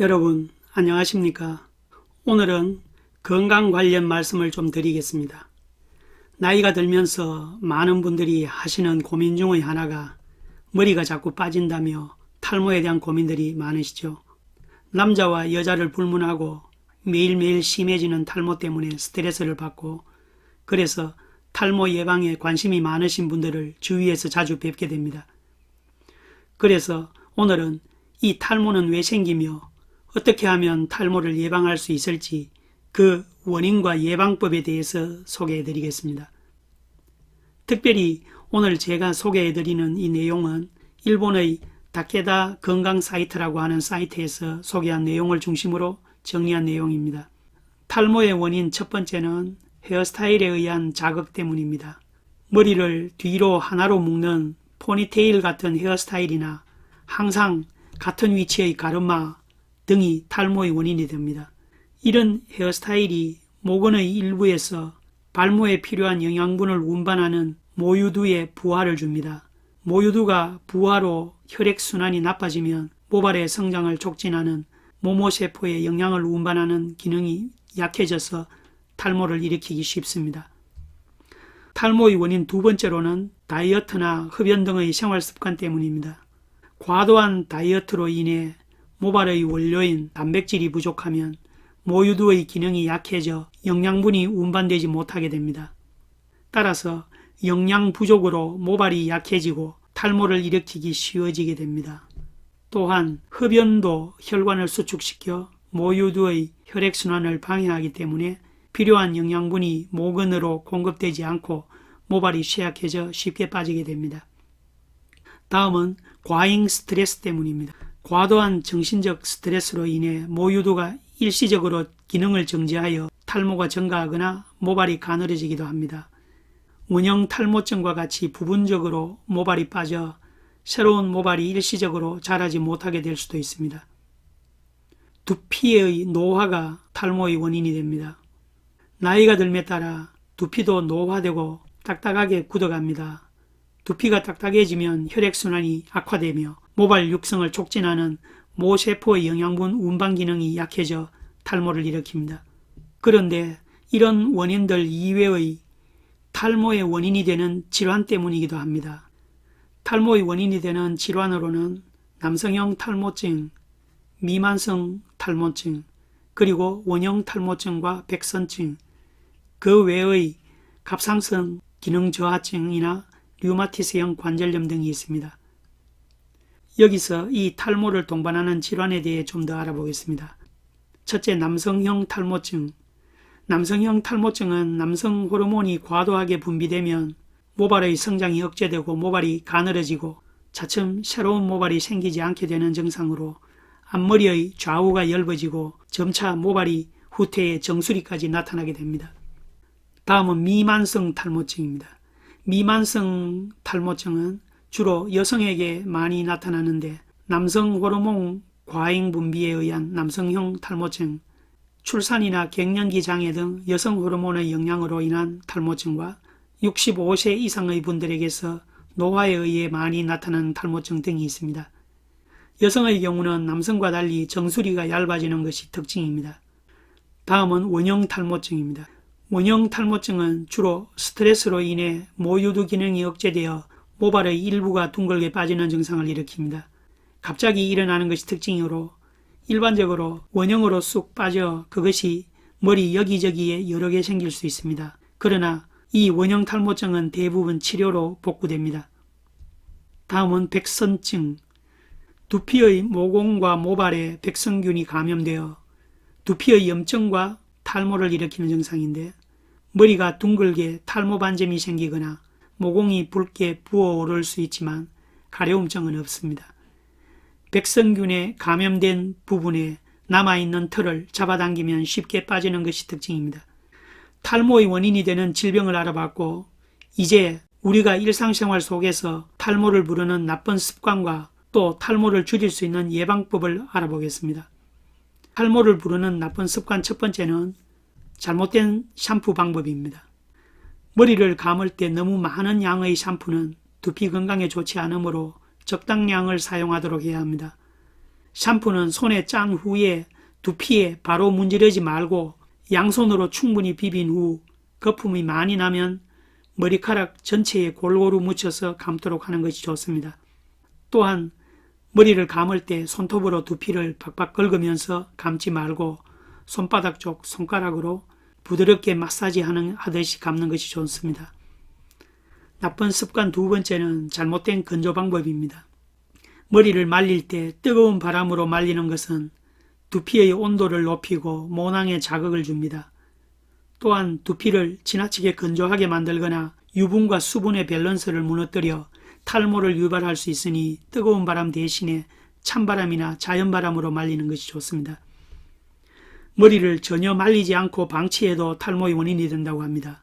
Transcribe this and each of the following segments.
여러분, 안녕하십니까? 오늘은 건강 관련 말씀을 좀 드리겠습니다. 나이가 들면서 많은 분들이 하시는 고민 중의 하나가 머리가 자꾸 빠진다며 탈모에 대한 고민들이 많으시죠. 남자와 여자를 불문하고 매일매일 심해지는 탈모 때문에 스트레스를 받고 그래서 탈모 예방에 관심이 많으신 분들을 주위에서 자주 뵙게 됩니다. 그래서 오늘은 이 탈모는 왜 생기며 어떻게 하면 탈모를 예방할 수 있을지 그 원인과 예방법에 대해서 소개해 드리겠습니다. 특별히 오늘 제가 소개해 드리는 이 내용은 일본의 다케다 건강 사이트라고 하는 사이트에서 소개한 내용을 중심으로 정리한 내용입니다. 탈모의 원인 첫 번째는 헤어스타일에 의한 자극 때문입니다. 머리를 뒤로 하나로 묶는 포니테일 같은 헤어스타일이나 항상 같은 위치의 가르마 등이 탈모의 원인이 됩니다. 이런 헤어스타일이 모근의 일부에서 발모에 필요한 영양분을 운반하는 모유두에 부하를 줍니다. 모유두가 부하로 혈액순환이 나빠지면 모발의 성장을 촉진하는 모모세포에 영양을 운반하는 기능이 약해져서 탈모를 일으키기 쉽습니다. 탈모의 원인 두 번째로는 다이어트나 흡연 등의 생활 습관 때문입니다. 과도한 다이어트로 인해 모발의 원료인 단백질이 부족하면 모유두의 기능이 약해져 영양분이 운반되지 못하게 됩니다. 따라서 영양 부족으로 모발이 약해지고 탈모를 일으키기 쉬워지게 됩니다. 또한 흡연도 혈관을 수축시켜 모유두의 혈액순환을 방해하기 때문에 필요한 영양분이 모근으로 공급되지 않고 모발이 쇠약해져 쉽게 빠지게 됩니다. 다음은 과잉 스트레스 때문입니다. 과도한 정신적 스트레스로 인해 모유두가 일시적으로 기능을 정지하여 탈모가 증가하거나 모발이 가늘어지기도 합니다. 원형 탈모증과 같이 부분적으로 모발이 빠져 새로운 모발이 일시적으로 자라지 못하게 될 수도 있습니다. 두피의 노화가 탈모의 원인이 됩니다. 나이가 들에 따라 두피도 노화되고 딱딱하게 굳어갑니다. 두피가 딱딱해지면 혈액순환이 악화되며 모발 육성을 촉진하는 모세포의 영양분 운반 기능이 약해져 탈모를 일으킵니다. 그런데 이런 원인들 이외의 탈모의 원인이 되는 질환 때문이기도 합니다. 탈모의 원인이 되는 질환으로는 남성형 탈모증, 미만성 탈모증, 그리고 원형 탈모증과 백선증, 그 외의 갑상선 기능 저하증이나 류마티스형 관절염 등이 있습니다. 여기서 이 탈모를 동반하는 질환에 대해 좀 더 알아보겠습니다. 첫째, 남성형 탈모증. 남성형 탈모증은 남성 호르몬이 과도하게 분비되면 모발의 성장이 억제되고 모발이 가늘어지고 차츰 새로운 모발이 생기지 않게 되는 증상으로 앞머리의 좌우가 엷어지고 점차 모발이 후퇴에 정수리까지 나타나게 됩니다. 다음은 미만성 탈모증입니다. 미만성 탈모증은 주로 여성에게 많이 나타나는데 남성 호르몬 과잉 분비에 의한 남성형 탈모증, 출산이나 갱년기 장애 등 여성 호르몬의 영향으로 인한 탈모증과 65세 이상의 분들에게서 노화에 의해 많이 나타나는 탈모증 등이 있습니다. 여성의 경우는 남성과 달리 정수리가 얇아지는 것이 특징입니다. 다음은 원형 탈모증입니다. 원형 탈모증은 주로 스트레스로 인해 모유두 기능이 억제되어 모발의 일부가 둥글게 빠지는 증상을 일으킵니다. 갑자기 일어나는 것이 특징이므로 일반적으로 원형으로 쑥 빠져 그것이 머리 여기저기에 여러 개 생길 수 있습니다. 그러나 이 원형 탈모증은 대부분 치료로 복구됩니다. 다음은 백선증. 두피의 모공과 모발에 백선균이 감염되어 두피의 염증과 탈모를 일으키는 증상인데 머리가 둥글게 탈모 반점이 생기거나 모공이 붉게 부어오를 수 있지만 가려움증은 없습니다. 백선균에 감염된 부분에 남아있는 털을 잡아당기면 쉽게 빠지는 것이 특징입니다. 탈모의 원인이 되는 질병을 알아봤고 이제 우리가 일상생활 속에서 탈모를 부르는 나쁜 습관과 또 탈모를 줄일 수 있는 예방법을 알아보겠습니다. 탈모를 부르는 나쁜 습관 첫 번째는 잘못된 샴푸 방법입니다. 머리를 감을 때 너무 많은 양의 샴푸는 두피 건강에 좋지 않으므로 적당량을 사용하도록 해야 합니다. 샴푸는 손에 짠 후에 두피에 바로 문지르지 말고 양손으로 충분히 비빈 후 거품이 많이 나면 머리카락 전체에 골고루 묻혀서 감도록 하는 것이 좋습니다. 또한 머리를 감을 때 손톱으로 두피를 박박 긁으면서 감지 말고 손바닥 쪽 손가락으로 부드럽게 마사지 하는 하듯이 감는 것이 좋습니다. 나쁜 습관 두 번째는 잘못된 건조 방법입니다. 머리를 말릴 때 뜨거운 바람으로 말리는 것은 두피의 온도를 높이고 모낭에 자극을 줍니다. 또한 두피를 지나치게 건조하게 만들거나 유분과 수분의 밸런스를 무너뜨려 탈모를 유발할 수 있으니 뜨거운 바람 대신에 찬바람이나 자연바람으로 말리는 것이 좋습니다. 머리를 전혀 말리지 않고 방치해도 탈모의 원인이 된다고 합니다.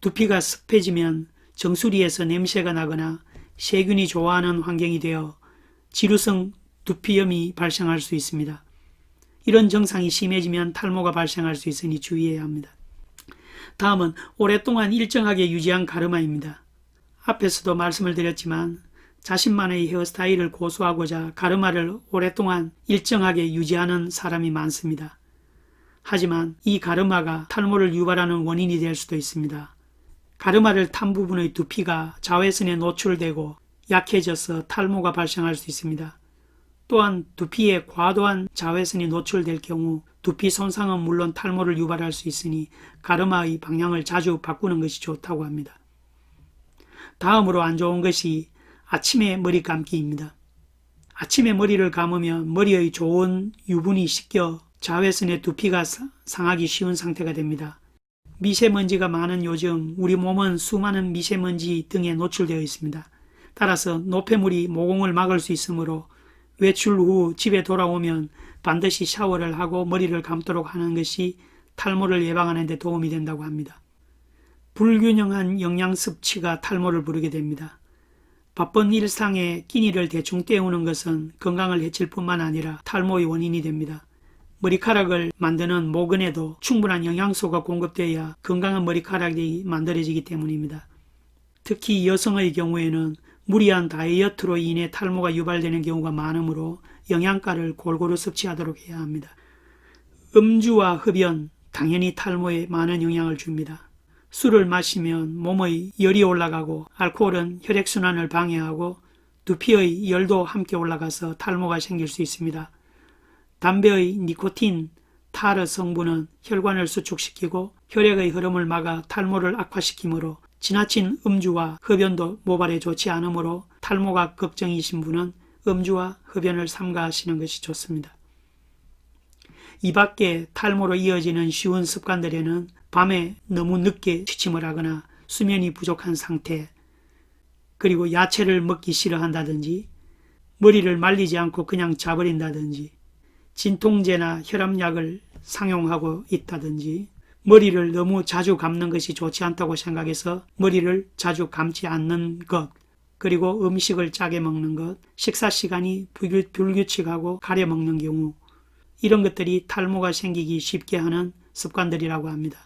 두피가 습해지면 정수리에서 냄새가 나거나 세균이 좋아하는 환경이 되어 지루성 두피염이 발생할 수 있습니다. 이런 증상이 심해지면 탈모가 발생할 수 있으니 주의해야 합니다. 다음은 오랫동안 일정하게 유지한 가르마입니다. 앞에서도 말씀을 드렸지만 자신만의 헤어스타일을 고수하고자 가르마를 오랫동안 일정하게 유지하는 사람이 많습니다. 하지만 이 가르마가 탈모를 유발하는 원인이 될 수도 있습니다. 가르마를 탄 부분의 두피가 자외선에 노출되고 약해져서 탈모가 발생할 수 있습니다. 또한 두피에 과도한 자외선이 노출될 경우 두피 손상은 물론 탈모를 유발할 수 있으니 가르마의 방향을 자주 바꾸는 것이 좋다고 합니다. 다음으로 안 좋은 것이 아침에 머리 감기입니다. 아침에 머리를 감으면 머리의 좋은 유분이 씻겨 자외선에 두피가 상하기 쉬운 상태가 됩니다. 미세먼지가 많은 요즘 우리 몸은 수많은 미세먼지 등에 노출되어 있습니다. 따라서 노폐물이 모공을 막을 수 있으므로 외출 후 집에 돌아오면 반드시 샤워를 하고 머리를 감도록 하는 것이 탈모를 예방하는 데 도움이 된다고 합니다. 불균형한 영양 섭취가 탈모를 부르게 됩니다. 바쁜 일상에 끼니를 대충 때우는 것은 건강을 해칠 뿐만 아니라 탈모의 원인이 됩니다. 머리카락을 만드는 모근에도 충분한 영양소가 공급되어야 건강한 머리카락이 만들어지기 때문입니다. 특히 여성의 경우에는 무리한 다이어트로 인해 탈모가 유발되는 경우가 많으므로 영양가를 골고루 섭취하도록 해야 합니다. 음주와 흡연, 당연히 탈모에 많은 영향을 줍니다. 술을 마시면 몸의 열이 올라가고 알코올은 혈액순환을 방해하고 두피의 열도 함께 올라가서 탈모가 생길 수 있습니다. 담배의 니코틴, 타르 성분은 혈관을 수축시키고 혈액의 흐름을 막아 탈모를 악화시키므로 지나친 음주와 흡연도 모발에 좋지 않으므로 탈모가 걱정이신 분은 음주와 흡연을 삼가하시는 것이 좋습니다. 이 밖에 탈모로 이어지는 쉬운 습관들에는 밤에 너무 늦게 취침을 하거나 수면이 부족한 상태, 그리고 야채를 먹기 싫어한다든지, 머리를 말리지 않고 그냥 자버린다든지, 진통제나 혈압약을 상용하고 있다든지, 머리를 너무 자주 감는 것이 좋지 않다고 생각해서 머리를 자주 감지 않는 것, 그리고 음식을 짜게 먹는 것, 식사 시간이 불규칙하고 가려 먹는 경우, 이런 것들이 탈모가 생기기 쉽게 하는 습관들이라고 합니다.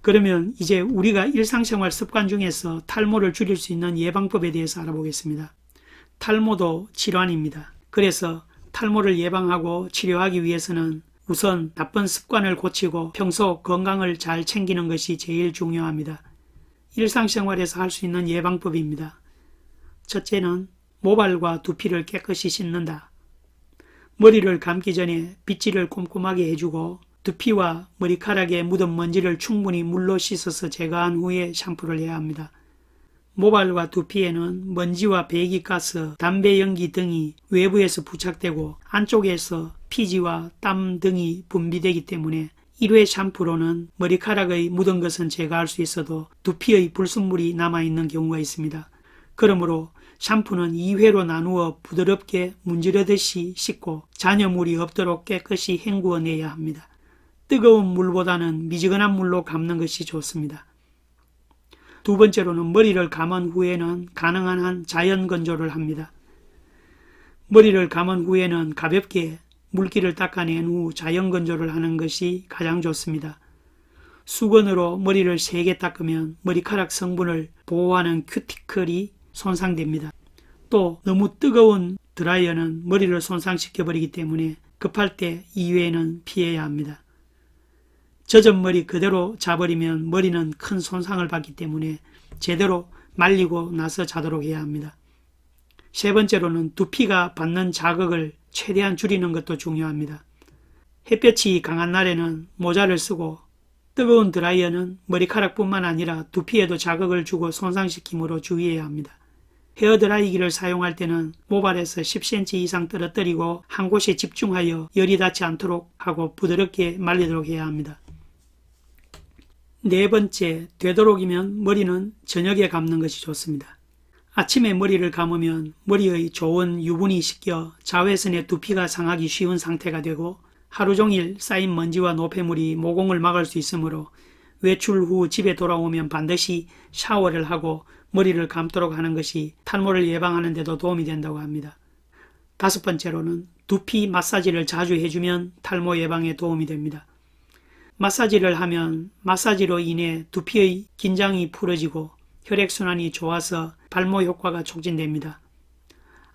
그러면 이제 우리가 일상생활 습관 중에서 탈모를 줄일 수 있는 예방법에 대해서 알아보겠습니다. 탈모도 질환입니다. 그래서 탈모를 예방하고 치료하기 위해서는 우선 나쁜 습관을 고치고 평소 건강을 잘 챙기는 것이 제일 중요합니다. 일상생활에서 할 수 있는 예방법입니다. 첫째는 모발과 두피를 깨끗이 씻는다. 머리를 감기 전에 빗질을 꼼꼼하게 해주고 두피와 머리카락에 묻은 먼지를 충분히 물로 씻어서 제거한 후에 샴푸를 해야 합니다. 모발과 두피에는 먼지와 배기가스, 담배 연기 등이 외부에서 부착되고 안쪽에서 피지와 땀 등이 분비되기 때문에 1회 샴푸로는 머리카락의 묻은 것은 제거할 수 있어도 두피의 불순물이 남아있는 경우가 있습니다. 그러므로 샴푸는 2회로 나누어 부드럽게 문지르듯이 씻고 잔여물이 없도록 깨끗이 헹구어 내야 합니다. 뜨거운 물보다는 미지근한 물로 감는 것이 좋습니다. 두 번째로는 머리를 감은 후에는 가능한 한 자연 건조를 합니다. 머리를 감은 후에는 가볍게 물기를 닦아낸 후 자연 건조를 하는 것이 가장 좋습니다. 수건으로 머리를 세게 닦으면 머리카락 성분을 보호하는 큐티클이 손상됩니다. 또 너무 뜨거운 드라이어는 머리를 손상시켜 버리기 때문에 급할 때 이외에는 피해야 합니다. 젖은 머리 그대로 자버리면 머리는 큰 손상을 받기 때문에 제대로 말리고 나서 자도록 해야 합니다. 세 번째로는 두피가 받는 자극을 최대한 줄이는 것도 중요합니다. 햇볕이 강한 날에는 모자를 쓰고 뜨거운 드라이어는 머리카락뿐만 아니라 두피에도 자극을 주고 손상시키므로 주의해야 합니다. 헤어드라이기를 사용할 때는 모발에서 10cm 이상 떨어뜨리고 한 곳에 집중하여 열이 닿지 않도록 하고 부드럽게 말리도록 해야 합니다. 네 번째, 되도록이면 머리는 저녁에 감는 것이 좋습니다. 아침에 머리를 감으면 머리의 좋은 유분이 씻겨 자외선에 두피가 상하기 쉬운 상태가 되고 하루 종일 쌓인 먼지와 노폐물이 모공을 막을 수 있으므로 외출 후 집에 돌아오면 반드시 샤워를 하고 머리를 감도록 하는 것이 탈모를 예방하는 데도 도움이 된다고 합니다. 다섯 번째로는 두피 마사지를 자주 해주면 탈모 예방에 도움이 됩니다. 마사지를 하면 마사지로 인해 두피의 긴장이 풀어지고 혈액순환이 좋아서 발모 효과가 촉진됩니다.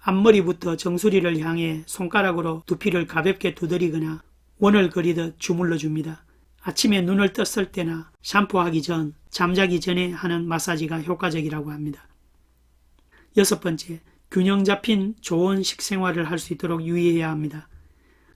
앞머리부터 정수리를 향해 손가락으로 두피를 가볍게 두드리거나 원을 그리듯 주물러 줍니다. 아침에 눈을 떴을 때나 샴푸하기 전, 잠자기 전에 하는 마사지가 효과적이라고 합니다. 여섯 번째, 균형 잡힌 좋은 식생활을 할 수 있도록 유의해야 합니다.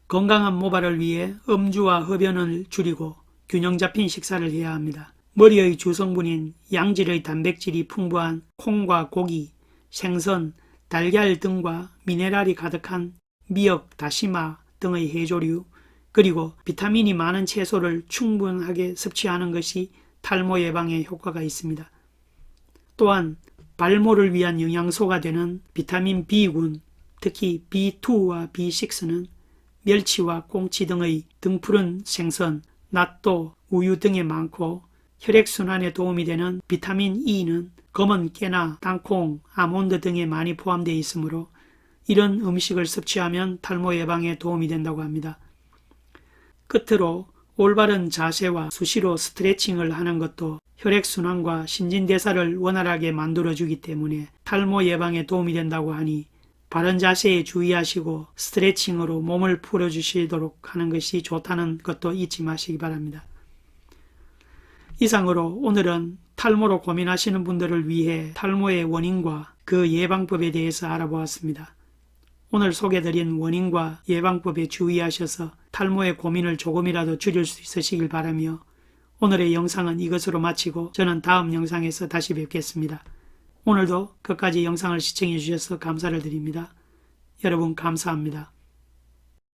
건강한 모발을 위해 음주와 흡연을 줄이고 균형 잡힌 식사를 해야 합니다. 머리의 주성분인 양질의 단백질이 풍부한 콩과 고기, 생선, 달걀 등과 미네랄이 가득한 미역, 다시마 등의 해조류, 그리고 비타민이 많은 채소를 충분하게 섭취하는 것이 탈모 예방에 효과가 있습니다. 또한 발모를 위한 영양소가 되는 비타민 B군, 특히 B2와 B6는 멸치와 꽁치 등의 등푸른 생선, 낫또, 우유 등에 많고 혈액순환에 도움이 되는 비타민 E는 검은 깨나 땅콩, 아몬드 등에 많이 포함되어 있으므로 이런 음식을 섭취하면 탈모 예방에 도움이 된다고 합니다. 끝으로 올바른 자세와 수시로 스트레칭을 하는 것도 혈액순환과 신진대사를 원활하게 만들어주기 때문에 탈모 예방에 도움이 된다고 하니 바른 자세에 주의하시고 스트레칭으로 몸을 풀어주시도록 하는 것이 좋다는 것도 잊지 마시기 바랍니다. 이상으로 오늘은 탈모로 고민하시는 분들을 위해 탈모의 원인과 그 예방법에 대해서 알아보았습니다. 오늘 소개드린 원인과 예방법에 주의하셔서 탈모의 고민을 조금이라도 줄일 수 있으시길 바라며 오늘의 영상은 이것으로 마치고 저는 다음 영상에서 다시 뵙겠습니다. 오늘도 끝까지 영상을 시청해 주셔서 감사를 드립니다. 여러분 감사합니다.